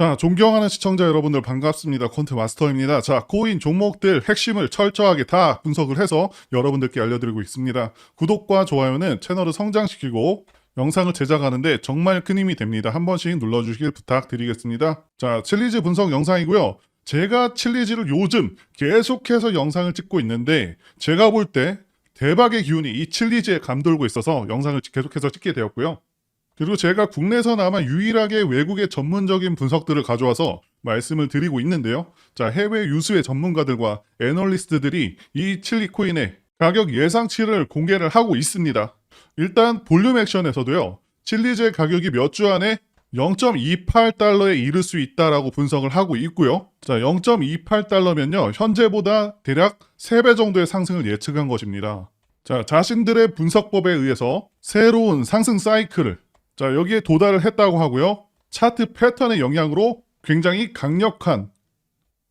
자, 존경하는 시청자 여러분들 반갑습니다. 콘트 마스터입니다. 자, 코인 종목들 핵심을 철저하게 다 분석을 해서 여러분들께 알려드리고 있습니다. 구독과 좋아요는 채널을 성장시키고 영상을 제작하는데 정말 큰 힘이 됩니다. 한 번씩 눌러주시길 부탁드리겠습니다. 자, 칠리즈 분석 영상이고요. 제가 칠리즈를 요즘 계속해서 영상을 찍고 있는데 제가 볼 때 대박의 기운이 이 칠리즈에 감돌고 있어서 영상을 계속해서 찍게 되었고요. 그리고 제가 국내에서나마 유일하게 외국의 전문적인 분석들을 가져와서 말씀을 드리고 있는데요. 자, 해외 유수의 전문가들과 애널리스트들이 이 칠리 코인의 가격 예상치를 공개를 하고 있습니다. 일단 볼륨 액션에서도요. 칠리즈의 가격이 몇 주 안에 0.28달러에 이를 수 있다라고 분석을 하고 있고요. 자, 0.28달러면요. 현재보다 대략 3배 정도의 상승을 예측한 것입니다. 자, 자신들의 분석법에 의해서 새로운 상승 사이클을 자, 여기에 도달을 했다고 하고요. 차트 패턴의 영향으로 굉장히 강력한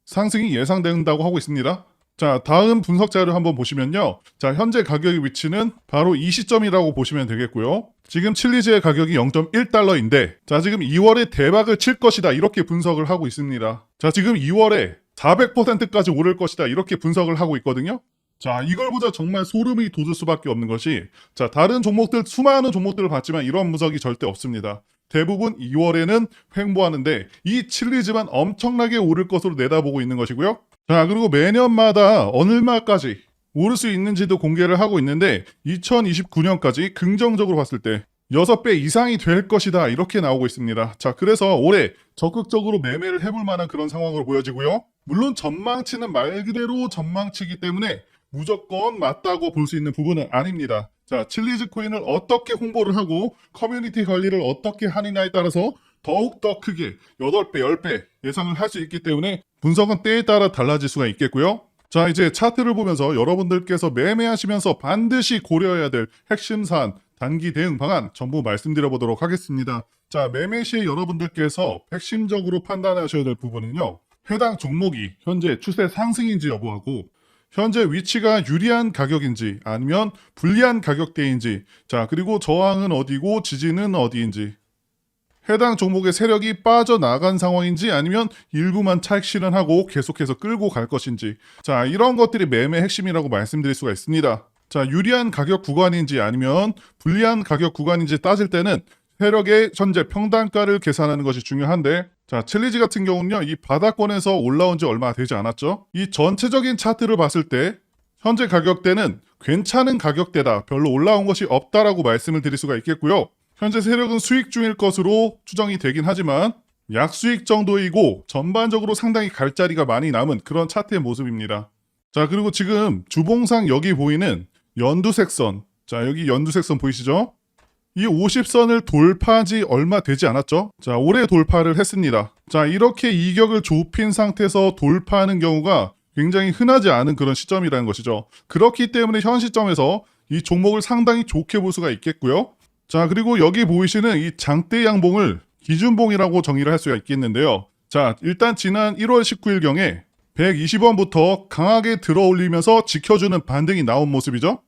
상승이 예상된다고 하고 있습니다. 자, 다음 분석 자료를 한번 보시면요. 자, 현재 가격의 위치는 바로 이 시점이라고 보시면 되겠고요. 지금 칠리즈의 가격이 0.1달러인데, 자, 지금 2월에 대박을 칠 것이다. 이렇게 분석을 하고 있습니다. 자, 지금 2월에 400%까지 오를 것이다. 이렇게 분석을 하고 있거든요. 자, 이걸 보자 정말 소름이 돋을 수밖에 없는 것이, 자, 다른 종목들, 수많은 종목들을 봤지만 이런 분석이 절대 없습니다. 대부분 2월에는 횡보하는데 이 칠리즈만 엄청나게 오를 것으로 내다보고 있는 것이고요. 자, 그리고 매년마다 얼마까지 오를 수 있는지도 공개를 하고 있는데 2029년까지 긍정적으로 봤을 때 6배 이상이 될 것이다. 이렇게 나오고 있습니다. 자, 그래서 올해 적극적으로 매매를 해볼 만한 그런 상황으로 보여지고요. 물론 전망치는 말 그대로 전망치기 때문에 무조건 맞다고 볼 수 있는 부분은 아닙니다. 자, 칠리즈 코인을 어떻게 홍보를 하고 커뮤니티 관리를 어떻게 하느냐에 따라서 더욱더 크게 8배, 10배 예상을 할 수 있기 때문에 분석은 때에 따라 달라질 수가 있겠고요. 자, 이제 차트를 보면서 여러분들께서 매매하시면서 반드시 고려해야 될 핵심 사안, 단기 대응 방안 전부 말씀드려 보도록 하겠습니다. 자, 매매 시에 여러분들께서 핵심적으로 판단하셔야 될 부분은요. 해당 종목이 현재 추세 상승인지 여부하고 현재 위치가 유리한 가격인지 아니면 불리한 가격대인지. 자 그리고 저항은 어디고 지지는 어디인지. 해당 종목의 세력이 빠져나간 상황인지 아니면 일부만 차익 실현하고 계속해서 끌고 갈 것인지. 자 이런 것들이 매매 핵심이라고 말씀드릴 수가 있습니다. 자 유리한 가격 구간인지 아니면 불리한 가격 구간인지 따질 때는 세력의 현재 평단가를 계산하는 것이 중요한데 자, 첼리지 같은 경우는요, 이 바닥권에서 올라온 지 얼마 되지 않았죠? 이 전체적인 차트를 봤을 때, 현재 가격대는 괜찮은 가격대다, 별로 올라온 것이 없다라고 말씀을 드릴 수가 있겠고요. 현재 세력은 수익 중일 것으로 추정이 되긴 하지만, 약수익 정도이고, 전반적으로 상당히 갈 자리가 많이 남은 그런 차트의 모습입니다. 자, 그리고 지금 주봉상 여기 보이는 연두색 선. 자, 여기 연두색 선 보이시죠? 이 50선을 돌파하지 얼마 되지 않았죠? 자, 올해 돌파를 했습니다. 자, 이렇게 이격을 좁힌 상태에서 돌파하는 경우가 굉장히 흔하지 않은 그런 시점이라는 것이죠. 그렇기 때문에 현 시점에서 이 종목을 상당히 좋게 볼 수가 있겠고요. 자, 그리고 여기 보이시는 이 장대 양봉을 기준봉이라고 정의를 할 수가 있겠는데요. 자, 일단 지난 1월 19일경에 120원부터 강하게 들어 올리면서 지켜주는 반등이 나온 모습이죠.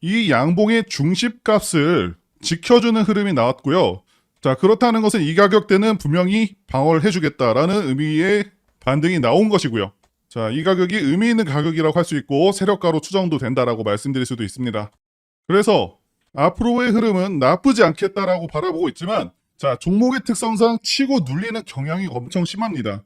이 양봉의 중심값을 지켜주는 흐름이 나왔고요. 자, 그렇다는 것은 이 가격대는 분명히 방어를 해주겠다라는 의미의 반등이 나온 것이고요. 자, 이 가격이 의미 있는 가격이라고 할 수 있고 세력가로 추정도 된다라고 말씀드릴 수도 있습니다. 그래서 앞으로의 흐름은 나쁘지 않겠다라고 바라보고 있지만 자, 종목의 특성상 치고 눌리는 경향이 엄청 심합니다.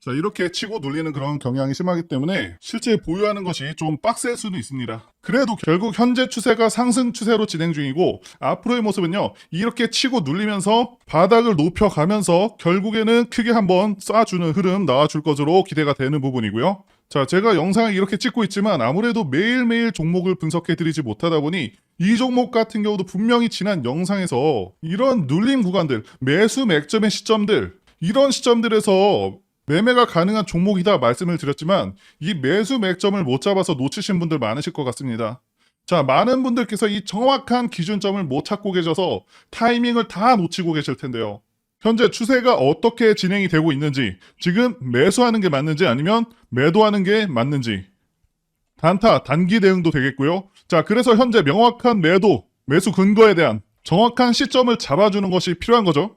자, 이렇게 치고 눌리는 그런 경향이 심하기 때문에 실제 보유하는 것이 좀 빡셀 수도 있습니다. 그래도 결국 현재 추세가 상승 추세로 진행 중이고 앞으로의 모습은요, 이렇게 치고 눌리면서 바닥을 높여가면서 결국에는 크게 한번 쏴주는 흐름 나와줄 것으로 기대가 되는 부분이고요. 자, 제가 영상을 이렇게 찍고 있지만 아무래도 매일매일 종목을 분석해드리지 못하다 보니 이 종목 같은 경우도 분명히 지난 영상에서 이런 눌림 구간들, 매수 맥점의 시점들, 이런 시점들에서 매매가 가능한 종목이다 말씀을 드렸지만 이 매수 맥점을 못 잡아서 놓치신 분들 많으실 것 같습니다. 자, 많은 분들께서 이 정확한 기준점을 못 찾고 계셔서 타이밍을 다 놓치고 계실 텐데요. 현재 추세가 어떻게 진행이 되고 있는지, 지금 매수하는 게 맞는지 아니면 매도하는 게 맞는지, 단타, 단기 대응도 되겠고요. 자, 그래서 현재 명확한 매도, 매수 근거에 대한 정확한 시점을 잡아주는 것이 필요한 거죠.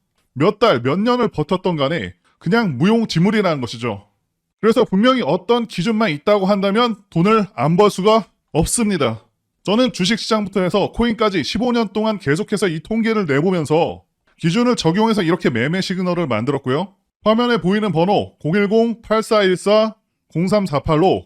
몇 달, 몇 년을 버텼던 간에 그냥 무용지물이라는 것이죠. 그래서 분명히 어떤 기준만 있다고 한다면 돈을 안 벌 수가 없습니다. 저는 주식시장부터 해서 코인까지 15년 동안 계속해서 이 통계를 내보면서 기준을 적용해서 이렇게 매매 시그널을 만들었고요. 화면에 보이는 번호 010-8414-0348로